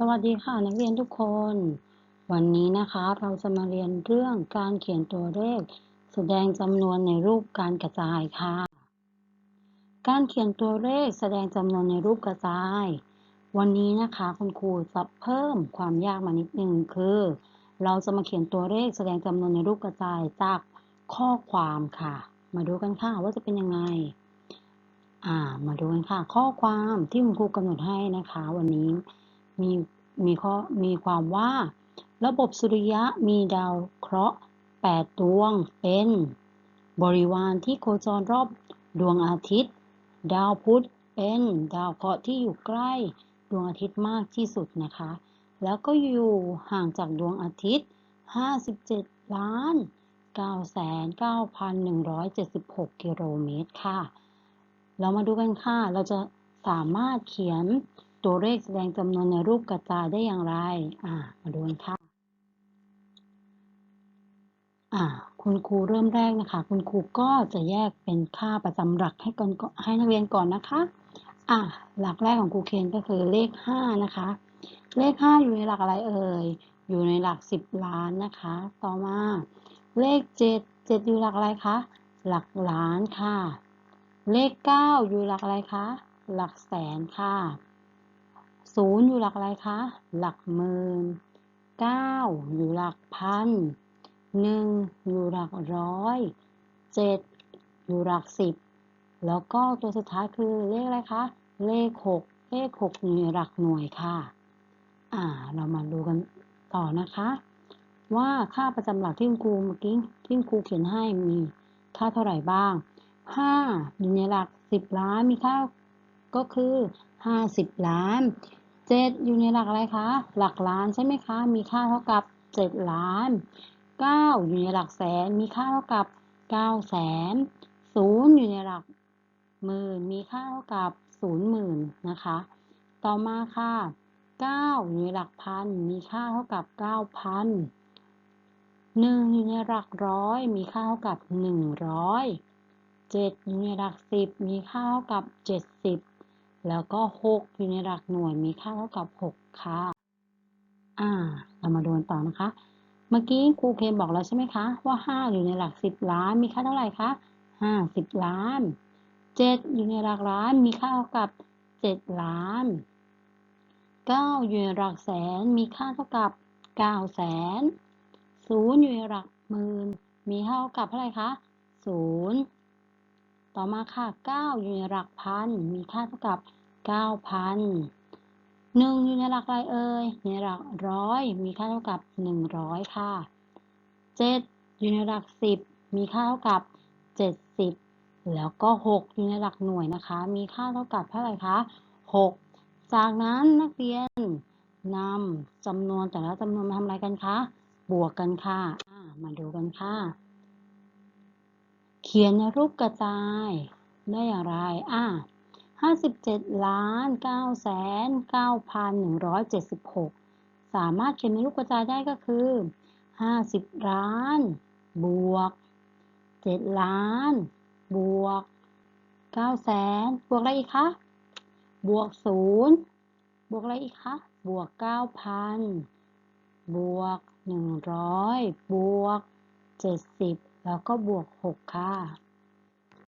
สวัสดีค่ะนักเรียนทุกคน วันนี้นะคะเราจะมาเรียนเรื่องการเขียนตัวเลข แสดงจำนวนในรูปการกระจายค่ะ การเขียนตัวเลขแสดงจำนวนในรูปกระจาย วันนี้นะคะคุณครูจะเพิ่มความยากมานิดนึงคือ เราจะมาเขียนตัวเลขแสดงจำนวนในรูปกระจายจากข้อความค่ะ มาดูกันค่ะว่าจะเป็นยังไงอ่ามาดูกันค่ะ ข้อความที่คุณครูกำหนดให้นะคะ วันนี้ มีมีข้อมีความว่า ระบบสุริยะมีดาวเคราะห์8ดวงเป็น บริวารที่โคจรรอบดวงอาทิตย์ ดาวพุธเป็นดาวเคราะห์ที่อยู่ใกล้ดวงอาทิตย์มากที่สุดนะคะ แล้วก็อยู่ห่างจากดวงอาทิตย์ 57 ล้าน 99,176 กิโลเมตรค่ะ เรามาดูกันค่ะ เราจะสามารถเขียน ตัวเลขแสดงจำนวนในรูปกระจายได้อย่างไร อ่า มาดูกันค่ะ อ่า คุณครูเริ่มแรกนะคะ คุณครูก็จะแยกเป็นค่าประจำหลักให้ก่อนให้นักเรียนก่อนนะคะ อ่า หลักแรกของครูเคนก็คือเลขห้านะคะ เลขห้าอยู่ในหลักอะไรเอ่ย อยู่ในหลักสิบล้านนะคะ ต่อมา เลขเจ็ดเจ็ดอยู่หลักอะไรคะ หลักล้านค่ะ เลขเก้าอยู่หลักอะไรคะ หลักแสนค่ะ ศูนย์อยู่หลักอะไรคะ หลักหมื่นเก้าอยู่หลักพันหนึ่งอยู่หลักร้อยเจ็ดอยู่หลักสิบแล้วก็ตัวสุดท้ายคือเลขอะไรคะ เลขหกเลขหกอยู่หลักหน่วยค่ะ อ่า เรามาดูกันต่อนะคะ ว่าค่าประจำหลักที่คุณครูเมื่อกี้ที่คุณครูเขียนให้มีค่าเท่าไหร่บ้างห้าอยู่ในหลักสิบล้านมีค่าก็คือห้าสิบล้าน เจ็ดอยู่ในหลักอะไรคะ หลักล้านใช่ไหมคะ มีค่าเท่ากับเจ็ดล้านเก้าอยู่ในหลักแสน มีค่าเท่ากับเก้าแสนศูนย์อยู่ในหลักหมื่น มีค่าเท่ากับศูนย์หมื่นนะคะ ต่อมาค่ะเก้าอยู่ในหลักพัน มีค่าเท่ากับเก้าพันหนึ่งอยู่ในหลักร้อย มีค่าเท่ากับหนึ่งร้อยเจ็ดอยู่ในหลักสิบมีค่าเท่ากับเจ็ดสิบ แล้วก็ 6 อยู่ในหลักหน่วยมีค่าเท่ากับ 6 ค่ะ อ่า เรามาดูกันต่อนะคะ เมื่อกี้ครูเคนบอกแล้วใช่ไหมคะ ว่า 5 อยู่ในหลัก 10 ล้าน มีค่าเท่าไหร่คะ 50 ล้าน 7 อยู่ในหลักล้าน มีค่าเท่ากับ 7 ล้าน 9 อยู่ในหลักแสน มีค่าเท่ากับ 9 แสน 0 อยู่ในหลักหมื่น มีค่าเท่ากับเท่าไหร่คะ 0 ต่อมาค่ะ 9 อยู่ในหลักพัน มีค่าเท่ากับเก้าพันหนึ่งอยู่ในหลักอะไรเอ่ยในหลักร้อย มีค่าเท่ากับหนึ่งร้อยค่ะเจ็ดอยู่ในหลักสิบมีค่าเท่ากับเจ็ดสิบแล้วก็หกอยู่ในหลักหน่วยนะคะ มีค่าเท่ากับเท่าไหร่คะหกจากนั้นนักเรียนนำจำนวนแต่ละจำนวนมาทำอะไรกันคะ บวกกันค่ะ มาดูกันค่ะ เขียนในรูปกระจายได้อย่างไร อ่า57ล้าน9แสน9,176 สามารถเขียนเป็นรูปกระจายได้ก็คือ 50 ล้าน บวก 7 ล้าน บวก9แสนบวกอะไรอีกคะ บวก 0 บวกอะไรอีกคะ บวก 9,000 บวก 100 บวก 70 แล้วก็บวก 6 ค่ะ